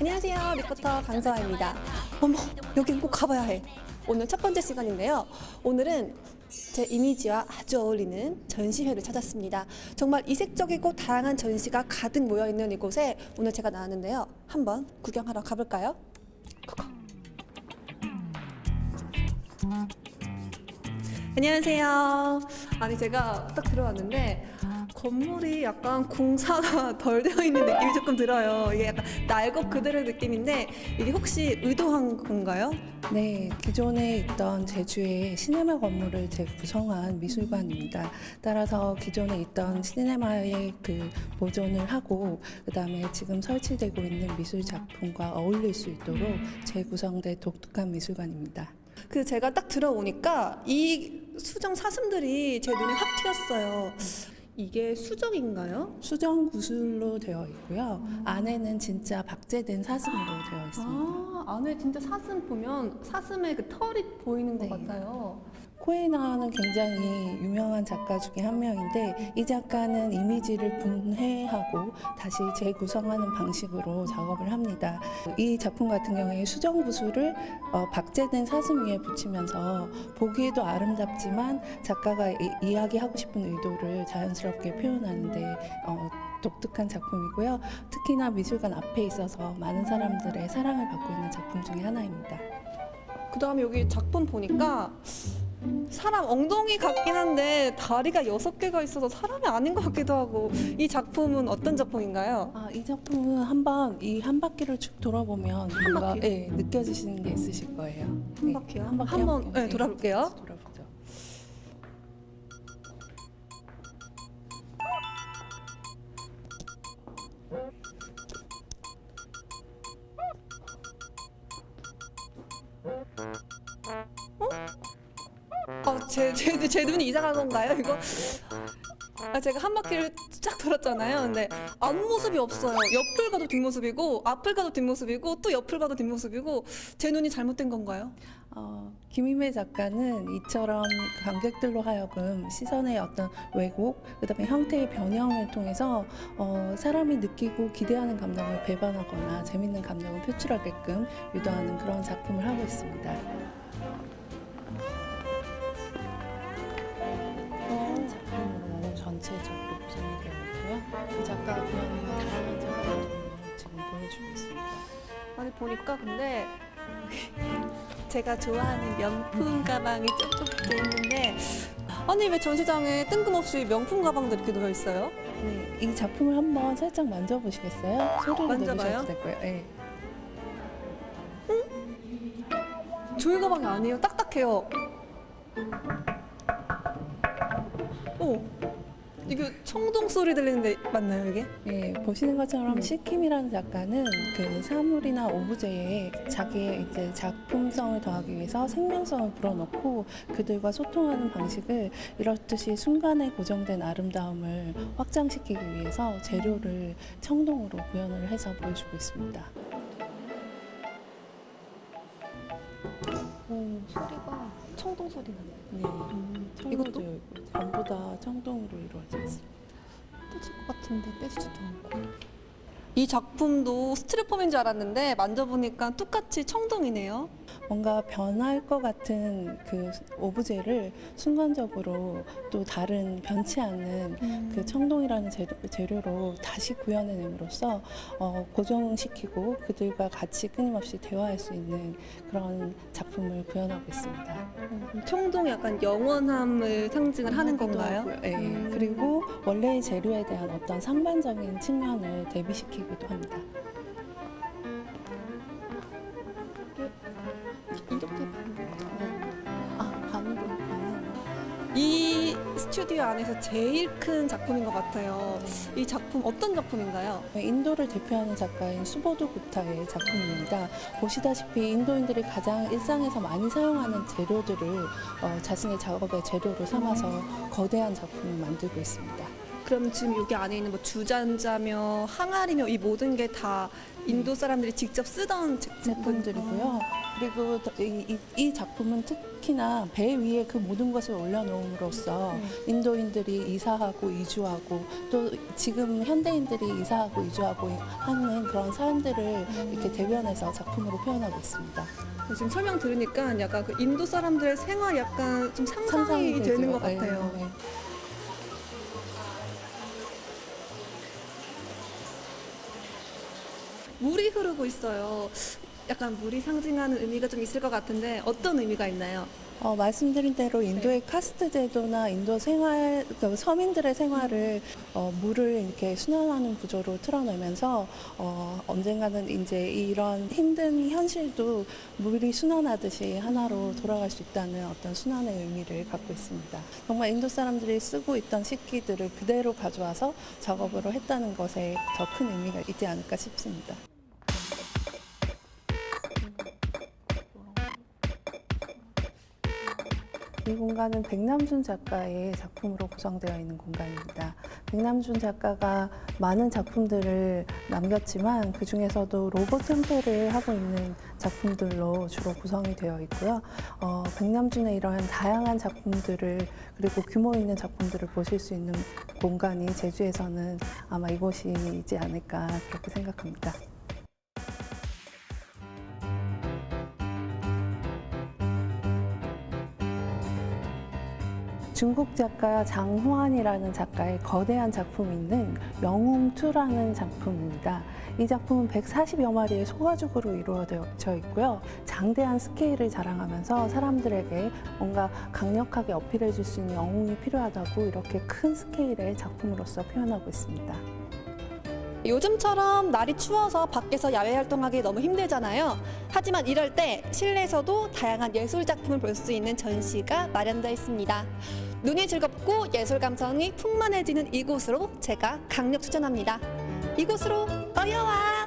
안녕하세요. 리포터 강서아입니다. 어머, 여긴 꼭 가봐야 해. 오늘 첫 번째 시간인데요. 오늘은 제 이미지와 아주 어울리는 전시회를 찾았습니다. 정말 이색적이고 다양한 전시가 가득 모여 있는 이곳에 오늘 제가 나왔는데요. 한번 구경하러 가볼까요? 고고. 안녕하세요. 아니 제가 딱 들어왔는데 건물이 약간 공사가 덜 되어 있는 느낌이 조금 들어요. 이게 약간 날것 그대로의 느낌인데 이게 혹시 의도한 건가요? 네, 기존에 있던 제주의 시네마 건물을 재구성한 미술관입니다. 따라서 기존에 있던 시네마의 그 보존을 하고 그다음에 지금 설치되고 있는 미술 작품과 어울릴 수 있도록 재구성된 독특한 미술관입니다. 그 제가 딱 들어오니까 이 수정 사슴들이 제 눈에 확 튀었어요. 이게 수정인가요? 수정 구슬로 되어 있고요. 안에는 진짜 박제된 사슴으로 되어 있습니다. 아, 안에 진짜 사슴 보면 사슴의 그 털이 보이는 것 네. 같아요. 코에나는 굉장히 유명한 작가 중에 한 명인데 이 작가는 이미지를 분해하고 다시 재구성하는 방식으로 작업을 합니다. 이 작품 같은 경우에 수정 구슬을 어, 박제된 사슴 위에 붙이면서 보기에도 아름답지만 작가가 이, 이야기하고 싶은 의도를 자연스럽게 표현하는데 어, 독특한 작품이고요. 특히나 미술관 앞에 있어서 많은 사람들의 사랑을 받고 있는 작품 중에 하나입니다. 그 다음에 여기 작품 보니까 사람 엉덩이 같긴 한데 다리가 여섯 개가 있어서 사람이 아닌 것 같기도 하고 이 작품은 어떤 작품인가요? 아, 이 작품은 한번 이 한 바퀴를 쭉 돌아보면 뭔가 바퀴? 예, 느껴지시는 게 있으실 거예요. 한 네, 바퀴요? 한 바퀴 한번. 네, 돌아볼게요. 같이 돌아 제, 제, 제 눈이 이상한 건가요, 이거? 아, 제가 한 바퀴를 쫙 돌았잖아요. 근데 앞모습이 없어요. 옆을 가도 뒷모습이고, 앞을 가도 뒷모습이고, 또 옆을 가도 뒷모습이고, 제 눈이 잘못된 건가요? 어, 김희매 작가는 이처럼 관객들로 하여금 시선의 어떤 왜곡, 그다음에 형태의 변형을 통해서 어, 사람이 느끼고 기대하는 감정을 배반하거나 재밌는 감정을 표출하게끔 유도하는 그런 작품을 하고 있습니다. 전체적으로 구성이 되어 있고요. 이 작가가 구현한 다양한 작품을 지금 보여주고 있습니다. 아니, 보니까 근데 제가 좋아하는 명품 가방이 조금 붙어 있는데, 아니, 왜 전시장에 뜬금없이 명품 가방들이 이렇게 놓여 있어요? 네, 이 작품을 한번 살짝 만져보시겠어요? 소리를 만져봐요? 내주셔도 될 거예요. 네. 조이 가방이 아니에요. 딱딱해요. 오, 이거 청동 소리 들리는데 맞나요 이게? 네, 보시는 것처럼 네. 시킴이라는 작가는 그 사물이나 오브제에 자기의 이제 작품성을 더하기 위해서 생명성을 불어넣고 그들과 소통하는 방식을 이렇듯이 순간에 고정된 아름다움을 확장시키기 위해서 재료를 청동으로 구현을 해서 보여주고 있습니다. 오, 소리가 청동 소리 나네. 네, 이것도 이것도 전부 다 청동으로 이루어져 있습니다. 떼질 것 같은데 떼지도 않고. 이 작품도 스티로폼인 줄 알았는데 만져보니까 똑같이 청동이네요. 뭔가 변할 것 같은 그 오브제를 순간적으로 또 다른 변치 않는 그 청동이라는 재료, 재료 로 다시 구현해냄으로써 어, 고정시키고 그들과 같이 끊임없이 대화할 수 있는 그런 작품을 구현하고 있습니다. 음, 청동이 약간 영원함을 상징을 하는 건가요? 하고요. 네. 음. 그리고 원래의 재료에 대한 어떤 상반적인 측면을 대비시키기 도 합니다. 이렇게 아, 반으로, 반으로. 이 스튜디오 안에서 제일 큰 작품인 것 같아요. 이 작품 어떤 작품인가요? 인도를 대표하는 작가인 수보드 구타의 작품입니다. 보시다시피 인도인들이 가장 일상에서 많이 사용하는 재료들을 어, 자신의 작업의 재료로 삼아서 거대한 작품을 만들고 있습니다. 그럼 지금 여기 안에 있는 뭐 주전자며 항아리며 이 모든 게 다 인도 사람들이 직접 쓰던 제- 제품들이고요. 그리고 더- 이, 이- 이 작품은 특히나 배 위에 그 모든 것을 올려놓음으로써 인도인들이 이사하고 이주하고 또 지금 현대인들이 이사하고 이주하고 하는 그런 사람들을 이렇게 대변해서 작품으로 표현하고 있습니다. 지금 설명 들으니까 약간 그 인도 사람들의 생활 약간 좀 상상이, 상상이 되는. 것 같아요. 네, 네. 물이 흐르고 있어요. 약간 물이 상징하는 의미가 좀 있을 것 같은데 어떤 의미가 있나요? 어, 말씀드린 대로 인도의 네. 카스트 제도나 인도 생활, 그 서민들의 생활을 어, 물을 이렇게 순환하는 구조로 틀어내면서 어, 언젠가는 이제 이런 힘든 현실도 물이 순환하듯이 하나로 돌아갈 수 있다는 어떤 순환의 의미를 갖고 있습니다. 정말 인도 사람들이 쓰고 있던 식기들을 그대로 가져와서 작업으로 했다는 것에 더 큰 의미가 있지 않을까 싶습니다. 이 공간은 백남준 작가의 작품으로 구성되어 있는 공간입니다. 백남준 작가가 많은 작품들을 남겼지만 그 중에서도 로봇 템페를 하고 있는 작품들로 주로 구성이 되어 있고요. 어, 백남준의 이러한 다양한 작품들을 그리고 규모 있는 작품들을 보실 수 있는 공간이 제주에서는 아마 이곳이지 않을까 그렇게 생각합니다. 중국 작가 장호환이라는 작가의 거대한 작품이 있는 영웅2라는 작품입니다. 이 작품은 140여 마리의 소가죽으로 이루어져 있고요. 장대한 스케일을 자랑하면서 사람들에게 뭔가 강력하게 어필해 줄 수 있는 영웅이 필요하다고 이렇게 큰 스케일의 작품으로서 표현하고 있습니다. 요즘처럼 날이 추워서 밖에서 야외 활동하기 너무 힘들잖아요. 하지만 이럴 때 실내에서도 다양한 예술 작품을 볼 수 있는 전시가 마련되어 있습니다. 눈이 즐겁고 예술 감성이 풍만해지는 이곳으로 제가 강력 추천합니다. 이곳으로 어여와!